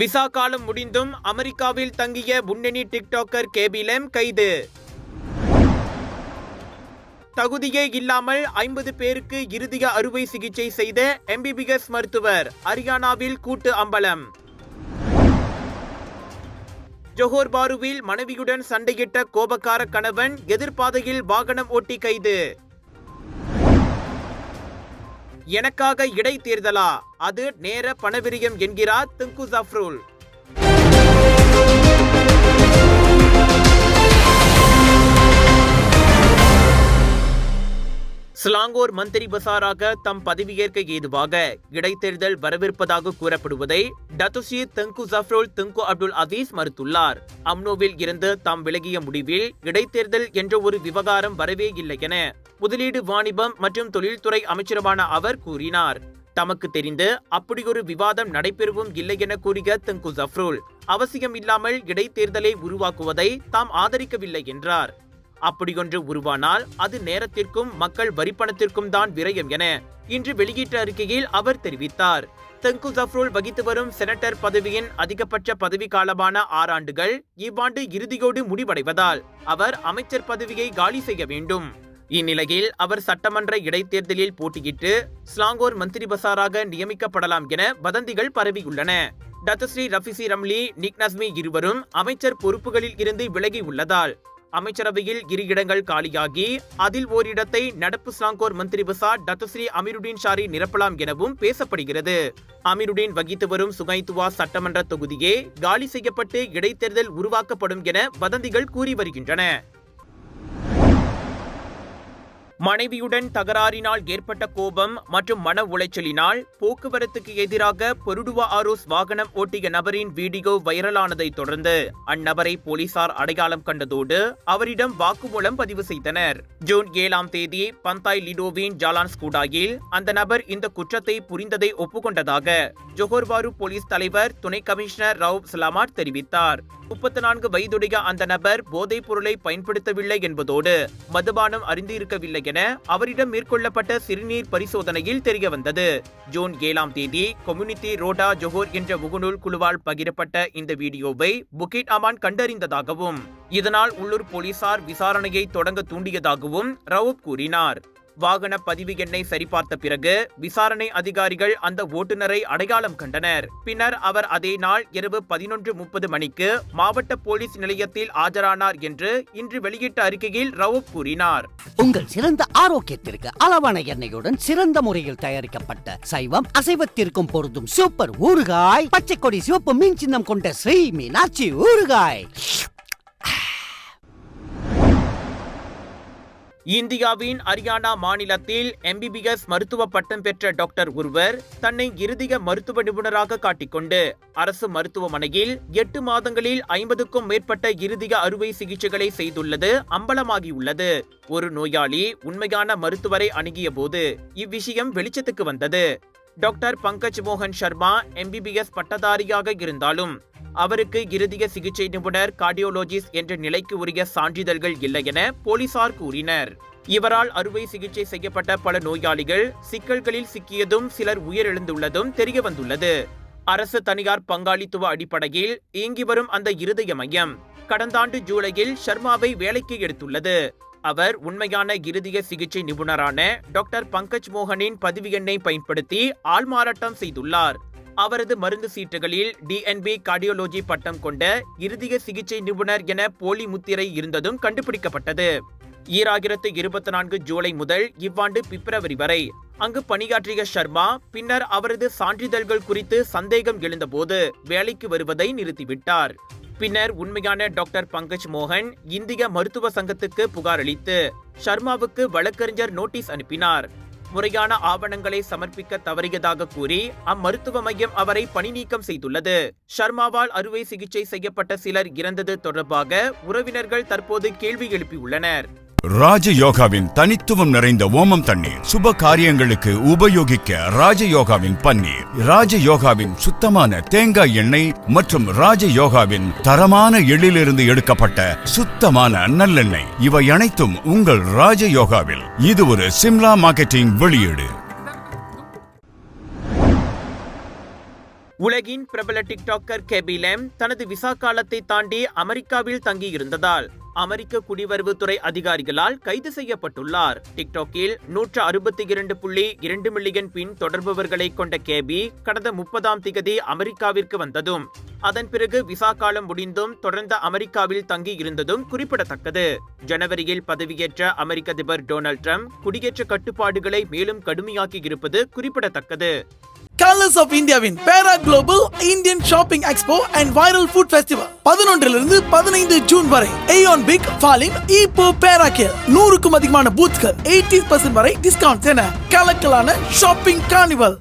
Visa காலம் முடிந்தும் அமெரிக்காவில் தங்கிய முன்னணி டிக்டாக்கர் கேபிலம் கைது. தகுதியே இல்லாமல் ஐம்பது பேருக்கு இருதய அறுவை சிகிச்சை செய்த எம்பிபிஎஸ் மருத்துவர் ஹரியானாவில் கூட்டு அம்பலம். ஜொஹோர் பாருவில் மனைவியுடன் சண்டையிட்ட கோபக்கார கணவன் எதிர்பாதையில் வாகனம் ஓட்டி கைது. எனக்காக இடைத்தேர்தலா அது நேர பணவிரியம் என்கிறார் திங்கு ஜஃப்ருல். ஸ்லாங்கோர் மந்திரி பசாராக தம் பதவியேற்க ஏதுவாக இடைத்தேர்தல் வரவிருப்பதாக கூறப்படுவதை டத்துஷி தெங்கு ஜஃப்ரோல் தெங்கு அப்துல் அசீஸ் மறுத்துள்ளார். அம்னோவில் இருந்து தாம் விலகிய முடிவில் இடைத்தேர்தல் என்ற ஒரு விவகாரம் வரவே இல்லை என முதலீடு வாணிபம் மற்றும் தொழில்துறை அமைச்சருமான அவர் கூறினார். தமக்கு தெரிந்து அப்படியொரு விவாதம் நடைபெறவும் இல்லை என கூறிய தெங்கு ஜஃப்ரோல் அவசியம் இல்லாமல் இடைத்தேர்தலை உருவாக்குவதை தாம் ஆதரிக்கவில்லை என்றார். அப்படியொன்று உருவானால் அது நேரத்திற்கும் மக்கள் வரிப்பணத்திற்கும் தான் விரயம் என இன்று வெளியிட்ட அறிக்கையில் அவர் தெரிவித்தார். தெங்கு ஜஃப்ருல் வகித்து வரும் செனட்டர் பதவியின் அதிகபட்ச பதவி காலமான ஆறாண்டுகள் இவ்வாண்டு இறுதியோடு முடிவடைவதால் அவர் அமைச்சர் பதவியை காலி செய்ய வேண்டும். இந்நிலையில் அவர் சட்டமன்ற இடைத்தேர்தலில் போட்டியிட்டு ஸ்லாங்கோர் மந்திரி பசாராக நியமிக்கப்படலாம் என வதந்திகள் பரவியுள்ளன. Datuk Seri Rafizi Ramli Nik Nazmi இருவரும் அமைச்சர் பொறுப்புகளில் இருந்து விலகி உள்ளதால் அமைச்சரவையில் இரு இடங்கள் காலியாகி அதில் ஓரிடத்தை நடப்பு ஸ்லாங்கோர் மந்திரி பசா டத்துஸ்ரீ அமீருடீன் ஷாரி நிரப்பலாம் எனவும் பேசப்படுகிறது. அமீருடீன் வகித்து வரும் சுகைத்துவா சட்டமன்ற தொகுதியே காலி செய்யப்பட்டு இடைத்தேர்தல் உருவாக்கப்படும் என வதந்திகள் கூறி வருகின்றன. மனைவியுடன் தகராறினால் ஏற்பட்ட கோபம் மற்றும் மன உளைச்சலினால் போக்குவரத்துக்கு எதிராக பொருடுவா ஆரோஸ் வாகனம் ஓட்டிய நபரின் வீடியோ வைரலானதை தொடர்ந்து அந்நபரை போலீசார் அடையாளம் கண்டதோடு அவரிடம் வாக்குமூலம் பதிவு செய்தனர். ஜூன் ஏழாம் தேதி பந்தாய் லிடோவின் ஜாலான் ஸ்கூடாயில் அந்த நபர் இந்த குற்றத்தை புரிந்ததை ஒப்புக்கொண்டதாக ஜொஹோர்பாரு போலீஸ் தலைவர் துணை கமிஷனர் ரவ் சலாமாட் தெரிவித்தார். முப்பத்தி நான்கு வயதுடைய அந்த நபர் போதைப் பொருளை பயன்படுத்தவில்லை என்பதோடு மதுபானம் அறிந்திருக்கவில்லை என அவரிடம் மேற்கொள்ளப்பட்ட சிறுநீர் பரிசோதனையில் தெரியவந்தது. ஜூன் ஏழாம் தேதி கம்யூனிட்டி ரோடா ஜொஹோர் என்ற முகநூல் குழுவால் பகிரப்பட்ட இந்த வீடியோவை புகிட் அமான் கண்டறிந்ததாகவும் இதனால் உள்ளூர் போலீசார் விசாரணையை தொடங்க தூண்டியதாகவும் ரவுப் கூறினார். வாகன பதிவு எண்ணை சரிபார்த்த பிறகு விசாரணை அதிகாரிகள் அந்த ஓட்டுநரை அடையாளம் கண்டனர். பின்னர் அவர் அதே நாள் இரவு பதினொன்று முப்பது மணிக்கு மாவட்ட போலீஸ் நிலையத்தில் ஆஜரானார் என்று இன்று வெளியிட்ட அறிக்கையில் ரவுப் கூறினார். உங்கள் சிறந்த ஆரோக்கியத்திற்கு அளவான எண்ணெயுடன் சிறந்த முறையில் தயாரிக்கப்பட்ட சைவம் அசைவத்திற்கும் பொருந்தும் சூப்பர் ஊறுகாய் பச்சை கொடி சிவப்பு மீன் சின்னம் கொண்ட ஸ்ரீ மீனாட்சி ஊறுகாய். இந்தியாவின் ஹரியானா மாநிலத்தில் எம்பிபிஎஸ் மருத்துவ பட்டம் பெற்ற டாக்டர் ஒருவர் தன்னை இறுதிய மருத்துவ நிபுணராக காட்டிக்கொண்டு அரசு மருத்துவமனையில் எட்டு மாதங்களில் ஐம்பதுக்கும் மேற்பட்ட இறுதிய அறுவை சிகிச்சைகளை செய்துள்ளது அம்பலமாகியுள்ளது. ஒரு நோயாளி உண்மையான மருத்துவரை அணுகிய போது இவ்விஷயம் வெளிச்சத்துக்கு வந்தது. டாக்டர் பங்கஜ் மோகன் சர்மா எம்பிபிஎஸ் பட்டதாரியாக இருந்தாலும் அவருக்கு இருதய சிகிச்சை நிபுணர் கார்டியோலஜிஸ்ட் என்ற நிலைக்கு உரிய சான்றிதழ்கள் இல்லை என போலீசார் கூறினர். இவரால் அறுவை சிகிச்சை செய்யப்பட்ட பல நோயாளிகள் சிக்கல்களில் சிக்கியதும் சிலர் உயிரிழந்துள்ளதும் தெரியவந்துள்ளது அரசு தனியார் பங்காளித்துவ அடிப்படையில் இயங்கி வரும் அந்த இருதய மையம் கடந்த ஆண்டு ஜூலையில் ஷர்மாவை வேலைக்கு எடுத்துள்ளது. அவர் உண்மையான இருதய சிகிச்சை நிபுணரான டாக்டர் பங்கஜ் மோகனின் பதிவு எண்ணை பயன்படுத்தி ஆள்மாறாட்டம் செய்துள்ளார். அவரது மருந்து சீட்டுகளில் டிஎன்பி கார்டியோலஜி பட்டம் கொண்ட இருதய சிகிச்சை நிபுணர் என போலி முத்திரை இருந்ததும் கண்டுபிடிக்கப்பட்டது. ஈராயிரத்து இருபத்தி நான்கு ஜூலை முதல் இவ்வாண்டு பிப்ரவரி வரை அங்கு பணியாற்றிய சர்மா பின்னர் அவரது சான்றிதழ்கள் குறித்து சந்தேகம் எழுந்தபோது வேலைக்கு வருவதை நிறுத்திவிட்டார். பின்னர் உண்மையான டாக்டர் பங்கஜ் மோகன் இந்திய மருத்துவ சங்கத்துக்கு புகாரளித்து சர்மாவுக்கு வழக்கறிஞர் நோட்டீஸ் அனுப்பினார். முறையான ஆவணங்களை சமர்ப்பிக்க தவறியதாக கூறி அம்மருத்துவ மையம் அவரை பணி நீக்கம் செய்துள்ளது. ஷர்மாவால் அறுவை சிகிச்சை செய்யப்பட்ட சிலர் இறந்தது தொடர்பாக உறவினர்கள் தற்போது கேள்வி எழுப்பியுள்ளனர். ராஜயோகாவின் தனித்துவம் நிறைந்த ஓமம் தண்ணீர். சுப காரியங்களுக்கு உபயோகிக்க ராஜயோகாவின் பன்னீர். ராஜயோகாவின் சுத்தமான தேங்காய் எண்ணெய் மற்றும் ராஜயோகாவின் தரமான எள்ளிலிருந்து எடுக்கப்பட்ட சுத்தமான நல்லெண்ணெய். இவை அனைத்தும் உங்கள் ராஜ யோகாவில் இது ஒரு சிம்லா மார்க்கெட்டிங் வெளியீடு. உலகின் பிரபல டிக்டாக்கர் கெபிலெம் தனது விசா காலத்தை தாண்டி அமெரிக்காவில் தங்கியிருந்ததால் அமெரிக்க குடிவரவுத்துறை அதிகாரிகளால் கைது செய்யப்பட்டுள்ளார். டிக்டாக்கில் நூற்று அறுபத்தி இரண்டு புள்ளி இரண்டு மில்லியன் பின் தொடர்பவர்களை கொண்ட கேபி கடந்த முப்பதாம் திகதி அமெரிக்காவிற்கு வந்ததும் அதன் பிறகு விசா காலம் முடிந்தும் தொடர்ந்து அமெரிக்காவில் தங்கி இருந்ததும் குறிப்பிடத்தக்கது. ஜனவரியில் பதவியேற்ற அமெரிக்க அதிபர் டொனால்ட் ட்ரம்ப் குடியேற்ற கட்டுப்பாடுகளை மேலும் கடுமையாக்கி இருப்பது குறிப்பிடத்தக்கது. கலர்ஸ் ஆஃப் இந்தியாவின் பேரா global Indian shopping expo and viral food festival பதினொன்றிலிருந்து பதினைந்து ஜூன் வரை. ஏயோன் பிக் ஃபாலின் இப்போ பேரா கேர் நூறுக்கும் அதிகமான பூத்கள் எயிட்டி பர்சன்ட் வரை டிஸ்கவுண்ட் என. கலக்கலான ஷாப்பிங் கார்னிவல்